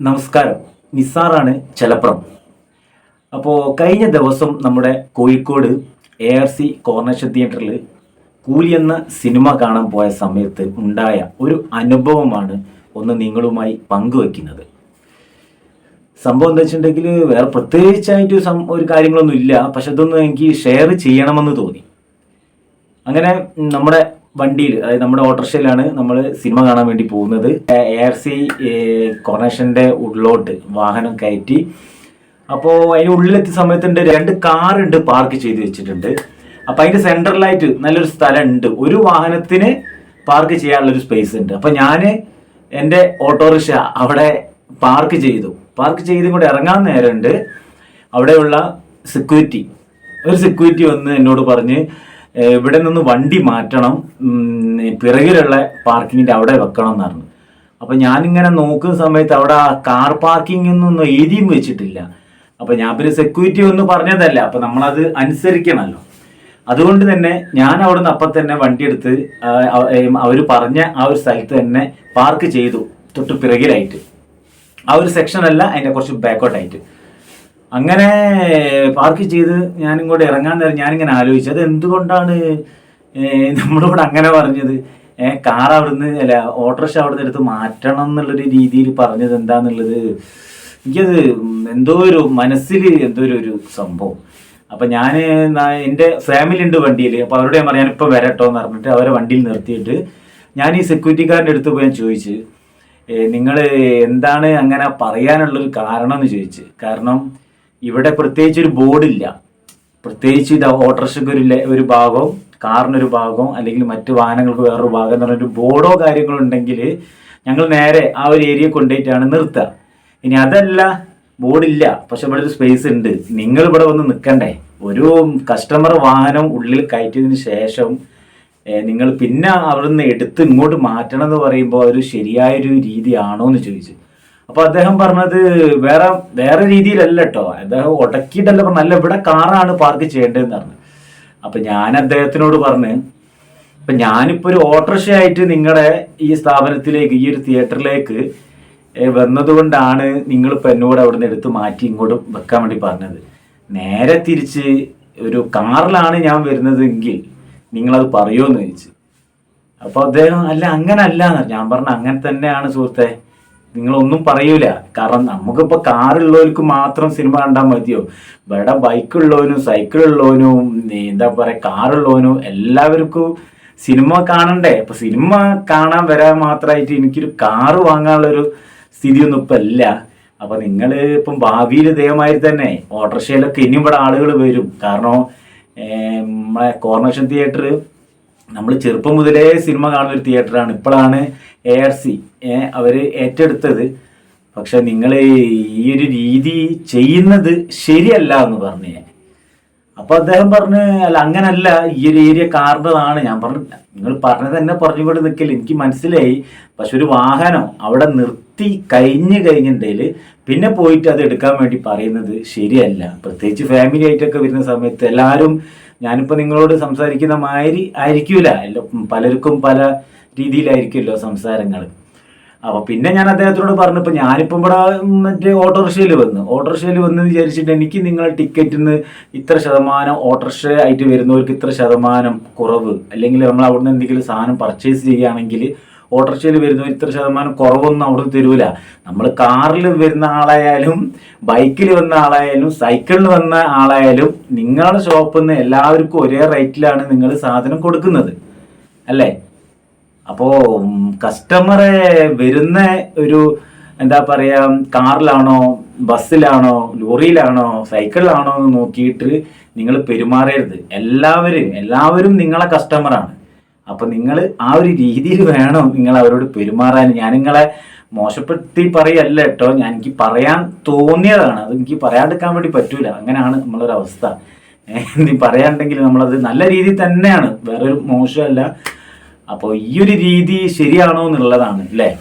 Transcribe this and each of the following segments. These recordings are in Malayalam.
നമസ്കാരം. നിസാറാണ് ചെലപ്പുറം അപ്പോൾ കഴിഞ്ഞ ദിവസം നമ്മുടെ Kozhikode A R C coronation തിയേറ്ററിൽ കൂലി എന്ന സിനിമ കാണാൻ പോയ സമയത്ത് ഉണ്ടായ ഒരു അനുഭവമാണ് ഒന്ന് നിങ്ങളുമായി പങ്കുവെക്കുന്നത്. സംഭവം എന്താ വെച്ചിട്ടുണ്ടെങ്കിൽ വേറെ പ്രത്യേകിച്ചായിട്ട് ഒരു കാര്യങ്ങളൊന്നും ഇല്ല പക്ഷെ ഇതൊന്നും എനിക്ക് ഷെയർ ചെയ്യണമെന്ന് തോന്നി. അങ്ങനെ നമ്മുടെ വണ്ടിയിൽ അതായത് നമ്മുടെ ഓട്ടോറിക്ഷയിലാണ് നമ്മൾ സിനിമ കാണാൻ വേണ്ടി പോകുന്നത്. എ ആർ സി കോർണേഷന്റെ ഉള്ളിലോട്ട് വാഹനം കയറ്റി. അപ്പോൾ അതിന് ഉള്ളിലെത്തിയ സമയത്തുണ്ട് രണ്ട് കാറുണ്ട് പാർക്ക് ചെയ്ത് വെച്ചിട്ടുണ്ട്. അപ്പോൾ അതിന്റെ സെൻട്രലായിട്ട് നല്ലൊരു സ്ഥലമുണ്ട്. ഒരു വാഹനത്തിന് പാർക്ക് ചെയ്യാനുള്ളൊരു സ്പേസ് ഉണ്ട്. അപ്പോൾ ഞാൻ എന്റെ ഓട്ടോറിക്ഷ അവിടെ പാർക്ക് ചെയ്തു. പാർക്ക് ചെയ്തും കൂടെ ഇറങ്ങാൻ നേരമുണ്ട്. അവിടെയുള്ള സെക്യൂരിറ്റി ഒരു സെക്യൂരിറ്റി വന്ന് എന്നോട് പറഞ്ഞ് "ഏ, ഇവിടെ നിന്ന് വണ്ടി മാറ്റണം പിറകിലുള്ള പാർക്കിങ്ങിന്റെ അവിടെ വെക്കണം എന്ന് അപ്പൊ ഞാനിങ്ങനെ നോക്കുന്ന സമയത്ത് അവിടെ കാർ പാർക്കിംഗ് ഒന്നും എഴുതിയും വെച്ചിട്ടില്ല. അപ്പൊ ഞാൻ പിന്നെ സെക്യൂരിറ്റി ഒന്നും പറഞ്ഞതല്ല അപ്പൊ നമ്മളത് അനുസരിക്കണമല്ലോ അതുകൊണ്ട് തന്നെ ഞാൻ അവിടെ നിന്ന് അപ്പം തന്നെ വണ്ടി എടുത്ത് അവർ പറഞ്ഞ ആ ഒരു സ്ഥലത്ത് തന്നെ പാർക്ക് ചെയ്തു തൊട്ട് പിറകിലായിട്ട്. ആ ഒരു സെക്ഷനല്ല അതിന്റെ കുറച്ച് ബാക്കോട്ടായിട്ട് അങ്ങനെ പാർക്ക് ചെയ്ത് ഞാനും കൂടെ ഇറങ്ങാൻ നേരം ഞാനിങ്ങനെ ആലോചിച്ചു. അത് എന്തുകൊണ്ടാണ് നമ്മളോട് അങ്ങനെ പറഞ്ഞത്? കാർ അവിടുന്ന് അല്ല ഓട്ടോറിക്ഷ അവിടുന്ന് എടുത്ത് മാറ്റണം എന്നുള്ളൊരു രീതിയിൽ പറഞ്ഞത് എന്താന്നുള്ളത് എനിക്കത് എന്തോ ഒരു മനസ്സിൽ എന്തോ ഒരു സംഭവം. അപ്പൊ ഞാൻ എന്റെ ഫാമിലി ഉണ്ട് വണ്ടിയിൽ. അപ്പൊ അവരോട് ഞാൻ പറയാൻ ഇപ്പൊ വരട്ടോ എന്ന് പറഞ്ഞിട്ട് അവരെ വണ്ടിയിൽ നിർത്തിയിട്ട് ഞാൻ ഈ സെക്യൂരിറ്റിക്കാരന്റെ അടുത്ത് പോയി ചോദിച്ചു നിങ്ങൾ എന്താണ് അങ്ങനെ പറയാനുള്ളൊരു കാരണം എന്ന് ചോദിച്ചു. കാരണം ഇവിടെ പ്രത്യേകിച്ച് ഒരു ബോർഡില്ല പ്രത്യേകിച്ച് ഇത് ഓട്ടോറിക്ഷയ്ക്ക് ഒരു ഒരു ഭാഗവും കാറിനൊരു ഭാഗവും അല്ലെങ്കിൽ മറ്റു വാഹനങ്ങൾക്ക് വേറൊരു ഭാഗം എന്ന് പറഞ്ഞൊരു ബോർഡോ കാര്യങ്ങളോ ഉണ്ടെങ്കിൽ ഞങ്ങൾ നേരെ ആ ഒരു ഏരിയ കൊണ്ടുപോയിട്ടാണ് നിർത്തുക. ഇനി അതല്ല ബോർഡില്ല പക്ഷെ ഇവിടെ ഒരു സ്പേസ് ഉണ്ട്. നിങ്ങൾ ഇവിടെ വന്ന് നിൽക്കണ്ടേ. ഒരു കസ്റ്റമർ വാഹനം ഉള്ളിൽ കയറ്റിയതിന് ശേഷം നിങ്ങൾ പിന്നെ അവിടുന്ന് എടുത്ത് ഇങ്ങോട്ട് മാറ്റണം എന്ന് പറയുമ്പോൾ ഒരു ശരിയായൊരു രീതിയാണോ എന്ന് ചോദിച്ചു. അപ്പൊ അദ്ദേഹം പറഞ്ഞത് വേറെ വേറെ രീതിയിലല്ല കേട്ടോ അദ്ദേഹം ഉടക്കിയിട്ടല്ല പറഞ്ഞ അല്ല ഇവിടെ കാറാണ് പാർക്ക് ചെയ്യേണ്ടതെന്ന് പറഞ്ഞു. അപ്പൊ ഞാൻ അദ്ദേഹത്തിനോട് പറഞ്ഞ് ഇപ്പൊ ഞാനിപ്പോ ഒരു ഓട്ടോറിക്ഷ ആയിട്ട് നിങ്ങളുടെ ഈ സ്ഥാപനത്തിലേക്ക് ഈ ഒരു തിയേറ്ററിലേക്ക് വന്നതുകൊണ്ടാണ് നിങ്ങളിപ്പോൾ എന്നോട് അവിടെ നിന്ന് എടുത്ത് മാറ്റി ഇങ്ങോട്ട് വെക്കാൻ വേണ്ടി പറഞ്ഞത്. നേരെ തിരിച്ച് ഒരു കാറിലാണ് ഞാൻ വരുന്നതെങ്കിൽ നിങ്ങളത് പറയുമോ എന്ന് ചോദിച്ചു. അപ്പൊ അദ്ദേഹം അല്ല അങ്ങനെ അല്ല ഞാൻ പറഞ്ഞ അങ്ങനെ തന്നെയാണ് സുഹൃത്തെ. നിങ്ങളൊന്നും പറയൂല. കാരണം നമുക്കിപ്പോ കാറുള്ളവർക്ക് മാത്രം സിനിമ കണ്ടാൽ മതിയോ? ഇവിടെ ബൈക്കുള്ളവനും സൈക്കിളുള്ളവനും എന്താ പറയാ കാറുള്ളവനും എല്ലാവർക്കും സിനിമ കാണണ്ടേ? അപ്പൊ സിനിമ കാണാൻ വരാൻ മാത്രമായിട്ട് എനിക്കൊരു കാറ് വാങ്ങാനുള്ളൊരു സ്ഥിതിയൊന്നും ഇപ്പൊ ഇല്ല. അപ്പൊ നിങ്ങൾ ഇപ്പം ഭാവിയിൽ ഇതേമാതിരി തന്നെ ഓട്ടോറിക്ഷയിലൊക്കെ ഇനിയും ഇവിടെ ആളുകൾ വരും. കാരണം നമ്മളെ കോർണേഷൻ തിയേറ്റർ നമ്മൾ ചെറുപ്പം മുതലേ സിനിമ കാണുന്ന ഒരു തിയേറ്ററാണ്. ഇപ്പോഴാണ് എ ആർ സി അവർ ഏറ്റെടുത്തത്. പക്ഷെ നിങ്ങൾ ഈ ഒരു രീതി ചെയ്യുന്നത് ശരിയല്ല എന്ന് പറഞ്ഞു. ഞാൻ അപ്പൊ അദ്ദേഹം പറഞ്ഞു അല്ല അങ്ങനല്ല. ഈ ഒരു ഏരിയ കാറിന്റെതാണ് ഞാൻ പറഞ്ഞു നിങ്ങൾ പറഞ്ഞത് തന്നെ പറഞ്ഞു കൊണ്ട് നിൽക്കില്ല എനിക്ക് മനസ്സിലായി. പക്ഷെ ഒരു വാഹനം അവിടെ നിർത്തി കഴിഞ്ഞ് കഴിഞ്ഞിട്ടുണ്ടെങ്കിൽ പിന്നെ പോയിട്ട് അത് എടുക്കാൻ വേണ്ടി പറയുന്നത് ശരിയല്ല. പ്രത്യേകിച്ച് ഫാമിലി ആയിട്ടൊക്കെ വരുന്ന സമയത്ത് എല്ലാവരും ഞാനിപ്പോൾ നിങ്ങളോട് സംസാരിക്കുന്ന മാതിരി ആയിരിക്കൂല. പലർക്കും പല രീതിയിലായിരിക്കുമല്ലോ സംസാരങ്ങൾ അപ്പൊ പിന്നെ ഞാൻ അദ്ദേഹത്തിനോട് പറഞ്ഞു ഇപ്പൊ ഞാനിപ്പം ഇവിടെ മറ്റേ ഓട്ടോറിക്ഷയിൽ വന്നു. ഓട്ടോറിക്ഷയിൽ വന്ന് വിചാരിച്ചിട്ട് എനിക്ക് നിങ്ങളെ നിന്ന് ഇത്ര ശതമാനം ഓട്ടോറിക്ഷ ആയിട്ട് വരുന്നവർക്ക് ഇത്ര ശതമാനം കുറവ് അല്ലെങ്കിൽ നമ്മൾ അവിടുന്ന് എന്തെങ്കിലും സാധനം പർച്ചേസ് ചെയ്യുകയാണെങ്കിൽ ഓട്ടോറിക്ഷയിൽ വരുന്നവർ ഇത്ര ശതമാനം കുറവൊന്നും അവിടെ തരൂല. നമ്മൾ കാറിൽ വരുന്ന ആളായാലും ബൈക്കിൽ വന്ന ആളായാലും സൈക്കിളിൽ വന്ന ആളായാലും നിങ്ങളുടെ ഷോപ്പിൽ നിന്ന് എല്ലാവർക്കും ഒരേ റേറ്റിലാണ് നിങ്ങൾ സാധനം കൊടുക്കുന്നത്. അല്ലേ? അപ്പോ കസ്റ്റമറെ വരുന്ന ഒരു എന്താ പറയാ കാറിലാണോ ബസ്സിലാണോ ലോറിയിലാണോ സൈക്കിളിലാണോ എന്ന് നോക്കിയിട്ട് നിങ്ങൾ പെരുമാറരുത്. എല്ലാവരും എല്ലാവരും നിങ്ങളെ കസ്റ്റമറാണ് അപ്പൊ നിങ്ങൾ ആ ഒരു രീതിയിൽ വേണം നിങ്ങൾ അവരോട് പെരുമാറാൻ. ഞാൻ നിങ്ങളെ മോശപ്പെടുത്തി പറയല്ല കേട്ടോ. ഞാൻ എനിക്ക് പറയാൻ തോന്നിയതാണ്. അത് എനിക്ക് പറയാണ്ടിരിക്കാൻ വേണ്ടി പറ്റൂല. അങ്ങനെയാണ് നമ്മളൊരു അവസ്ഥ. നീ പറയാണ്ടെങ്കിൽ നമ്മളത് നല്ല രീതിയിൽ തന്നെയാണ്. വേറൊരു മോശമല്ല. അപ്പോൾ ഈ ഒരു രീതി ശരിയാണോ എന്നുള്ളതാണ് അല്ലേ?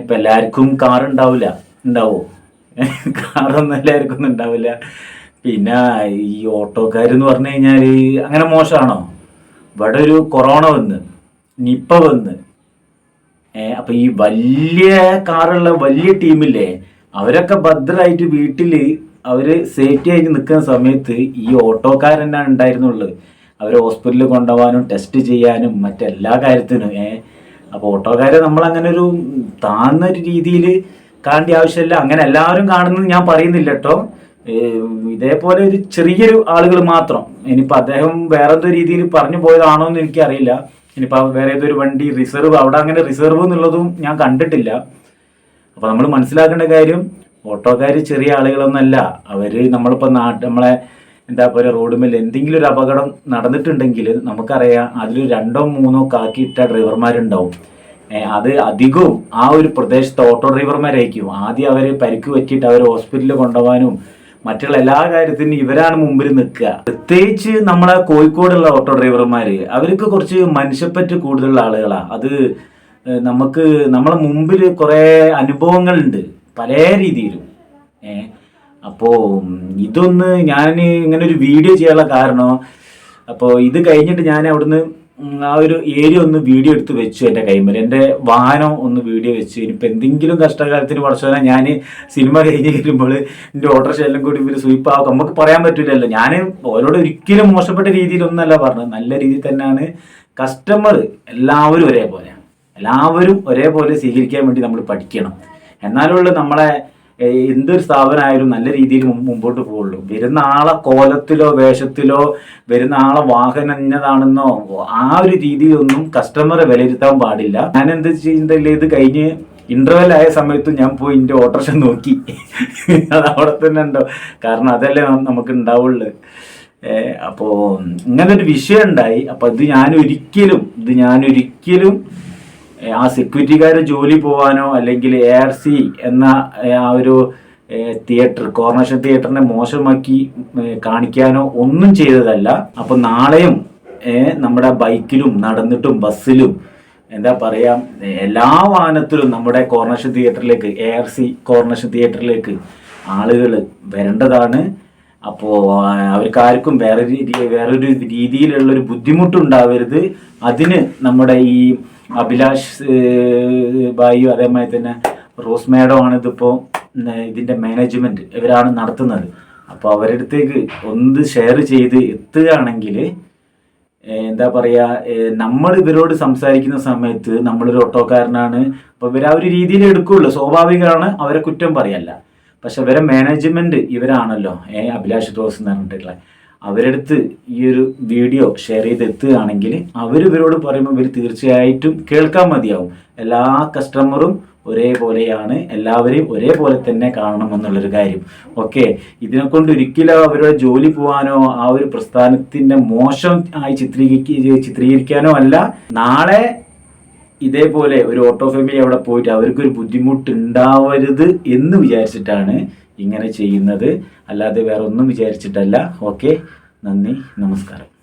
ഇപ്പം എല്ലാവർക്കും കാർ ഉണ്ടാവില്ല ഉണ്ടാവോ? കാറൊന്നും എല്ലാവർക്കും ഒന്നും ഉണ്ടാവില്ല. പിന്നെ ഈ ഓട്ടോക്കാരെന്ന് പറഞ്ഞു കഴിഞ്ഞാൽ അങ്ങനെ മോശമാണോ? ഇവിടെ ഒരു കൊറോണ വന്ന് നിപ്പ വന്ന്. അപ്പൊ ഈ വലിയ കാറുള്ള വലിയ ടീമില്ലേ അവരൊക്കെ ഭദ്രമായിട്ട് വീട്ടിൽ അവർ സേഫ്റ്റി ആയിട്ട് നിൽക്കുന്ന സമയത്ത് ഈ ഓട്ടോക്കാരനാണ് ഉണ്ടായിരുന്നുള്ളത്. അവരെ ഹോസ്പിറ്റലിൽ കൊണ്ടുപോകാനും ടെസ്റ്റ് ചെയ്യാനും മറ്റെല്ലാ കാര്യത്തിനും ഏഹ് അപ്പൊ ഓട്ടോക്കാരെ നമ്മൾ അങ്ങനെ ഒരു താഴ്ന്ന ഒരു രീതിയിൽ കാണേണ്ട ആവശ്യമില്ല. അങ്ങനെ എല്ലാവരും കാണുന്നത് ഞാൻ പറയുന്നില്ല കേട്ടോ. ഇതേപോലെ ഒരു ചെറിയൊരു ആളുകൾ മാത്രം. ഇനിയിപ്പോൾ അദ്ദേഹം വേറെന്തോ രീതിയിൽ പറഞ്ഞു പോയതാണോ എന്ന് എനിക്കറിയില്ല. ഇനിയിപ്പോൾ വേറെ ഏതൊരു വണ്ടി റിസർവ് അവിടെ അങ്ങനെ റിസർവ് എന്നുള്ളതും ഞാൻ കണ്ടിട്ടില്ല. അപ്പോൾ നമ്മൾ മനസ്സിലാക്കേണ്ട കാര്യം ഓട്ടോക്കാർ ചെറിയ ആളുകളൊന്നല്ല. അവർ നമ്മളിപ്പോ നാട്ട് നമ്മളെ എന്താ പറയുക റോഡുമേൽ എന്തെങ്കിലും ഒരു അപകടം നടന്നിട്ടുണ്ടെങ്കിൽ നമുക്കറിയാം അതിൽ രണ്ടോ മൂന്നോ കാക്കിയിട്ട ഡ്രൈവർമാരുണ്ടാവും. അത് അധികവും ആ ഒരു പ്രദേശത്തെ ഓട്ടോ ഡ്രൈവർമാരായിരിക്കും. ആദ്യം അവർ പരിക്ക് പറ്റിയിട്ട് അവർ ഹോസ്പിറ്റലിൽ കൊണ്ടുപോകാനും മറ്റുള്ള എല്ലാ കാര്യത്തിനും ഇവരാണ് മുമ്പിൽ നിൽക്കുക. പ്രത്യേകിച്ച് നമ്മളെ കോഴിക്കോടുള്ള ഓട്ടോ ഡ്രൈവർമാര് അവർക്ക് കുറച്ച് മനുഷ്യപ്പറ്റ് കൂടുതലുള്ള ആളുകളാണ് അത് നമുക്ക് നമ്മളെ മുമ്പിൽ കുറേ അനുഭവങ്ങളുണ്ട് പല രീതിയിലും. ഏ അപ്പോൾ ഇതൊന്ന് ഞാൻ ഇങ്ങനെ ഒരു വീഡിയോ ചെയ്യാനുള്ള കാരണം അപ്പോൾ ഇത് കഴിഞ്ഞിട്ട് ഞാൻ അവിടുന്ന് ആ ഒരു ഏരിയ ഒന്ന് വീഡിയോ എടുത്ത് വെച്ചു എന്റെ കൈമേൽ. എന്റെ വാഹനം ഒന്ന് വീഡിയോ വെച്ചു. ഇനിയിപ്പോൾ എന്തെങ്കിലും കഷ്ടകാലത്തിന് പഠിച്ചാൽ ഞാൻ സിനിമ കഴിഞ്ഞ് വരുമ്പോൾ എന്റെ ഓട്ടോ എല്ലാം കൂടി ഇവർ സ്വീപ്പ് ആകും നമുക്ക് പറയാൻ പറ്റില്ലല്ലോ ഞാൻ ഓരോട് ഒരിക്കലും മോശപ്പെട്ട രീതിയിലൊന്നല്ല പറഞ്ഞത്. നല്ല രീതിയിൽ തന്നെയാണ് കസ്റ്റമർ എല്ലാവരും ഒരേപോലെയാണ്. എല്ലാവരും ഒരേപോലെ സ്വീകരിക്കാൻ വേണ്ടി നമ്മൾ പഠിക്കണം. എന്നാലുള്ള നമ്മളെ എന്തൊരു സ്ഥാപനമായാലും നല്ല രീതിയിൽ മുമ്പ് മുമ്പോട്ട് പോകുള്ളൂ. വരുന്ന ആളെ കോലത്തിലോ വേഷത്തിലോ വരുന്ന ആളെ വാഹനം ആ ഒരു രീതിയിലൊന്നും കസ്റ്റമറെ വിലയിരുത്താൻ പാടില്ല. ഞാൻ എന്ത് ചെയ്യുന്നില്ല ഇത് കഴിഞ്ഞ് ഇന്റർവെൽ ആയ സമയത്ത് ഞാൻ പോയി എന്റെ ഓട്ടോറിക്ഷ നോക്കി. അത് അവിടെ തന്നെ ഉണ്ടോ? കാരണം അതല്ലേ നമുക്ക് ഉണ്ടാവുള്ളൂ. അപ്പോ ഇങ്ങനെ ഒരു വിഷയം ഉണ്ടായി. അപ്പൊ ഇത് ഞാൻ ഒരിക്കലും ഇത് ഞാൻ ഒരിക്കലും ആ സെക്യൂരിറ്റിക്കാർ ജോലി പോവാനോ അല്ലെങ്കിൽ എ ആർ സി എന്ന ആ ഒരു തിയേറ്റർ കോർണേഷൻ തിയേറ്ററിനെ മോശമാക്കി കാണിക്കാനോ ഒന്നും ചെയ്തതല്ല. അപ്പൊ നാളെയും നമ്മുടെ ബൈക്കിലും നടന്നിട്ടും ബസ്സിലും എന്താ പറയാ എല്ലാ വാഹനത്തിലും നമ്മുടെ കോർണേഷൻ തിയേറ്ററിലേക്ക് എ ആർ സി കോർണേഷൻ തിയേറ്ററിലേക്ക് ആളുകൾ വരേണ്ടതാണ്. അപ്പോൾ അവർക്ക് ആർക്കും വേറെ വേറൊരു രീതിയിലുള്ള ഒരു ബുദ്ധിമുട്ടുണ്ടാവരുത്. അതിന് നമ്മുടെ ഈ അഭിലാഷ് ബായിയും അതേമാതിരി തന്നെ റോസ് മേഡോ ആണ് ഇതിപ്പോൾ ഇതിന്റെ മാനേജ്മെന്റ് ഇവരാണ് നടത്തുന്നത്. അപ്പോൾ അവരടുത്തേക്ക് ഒന്ന് ഷെയർ ചെയ്ത് എത്തുകയാണെങ്കിൽ എന്താ പറയാ നമ്മൾ ഇവരോട് സംസാരിക്കുന്ന സമയത്ത് നമ്മളൊരു ഓട്ടോക്കാരനാണ്. അപ്പൊ ഇവർ ആ ഒരു രീതിയിൽ എടുക്കുള്ളൂ. സ്വാഭാവികമാണ് അവരെ കുറ്റം പറയല്ല. പക്ഷെ ഇവരെ മാനേജ്മെന്റ് ഇവരാണല്ലോ. ഏ അഭിലാഷ് റോസ് എന്ന് പറഞ്ഞിട്ടുള്ള. അവരെടുത്ത് ഈ ഒരു വീഡിയോ ഷെയർ ചെയ്ത് എത്തുകയാണെങ്കിൽ അവർ ഇവരോട് പറയുമ്പോൾ ഇവർ തീർച്ചയായിട്ടും കേൾക്കാൻ മതിയാവും. എല്ലാ കസ്റ്റമറും ഒരേപോലെയാണ്. എല്ലാവരെയും ഒരേപോലെ തന്നെ കാണണം എന്നുള്ളൊരു കാര്യം. ഓക്കെ ഇതിനെ കൊണ്ട് ഒരിക്കലും അവരുടെ ജോലി പോകാനോ ആ ഒരു പ്രസ്ഥാനത്തിന്റെ മോശം ആയി ചിത്രീകരിക്ക ചിത്രീകരിക്കാനോ അല്ല. നാളെ ഇതേപോലെ ഒരു ഓട്ടോ ഫാമിലി അവിടെ പോയിട്ട് അവർക്കൊരു ബുദ്ധിമുട്ട് ഉണ്ടാവരുത് എന്ന് വിചാരിച്ചിട്ടാണ് ഇങ്ങനെ ചെയ്യുന്നത്. അല്ലാതെ വേറെ ഒന്നും വിചാരിച്ചിട്ടല്ല. ഓക്കെ. നന്ദി. നമസ്കാരം.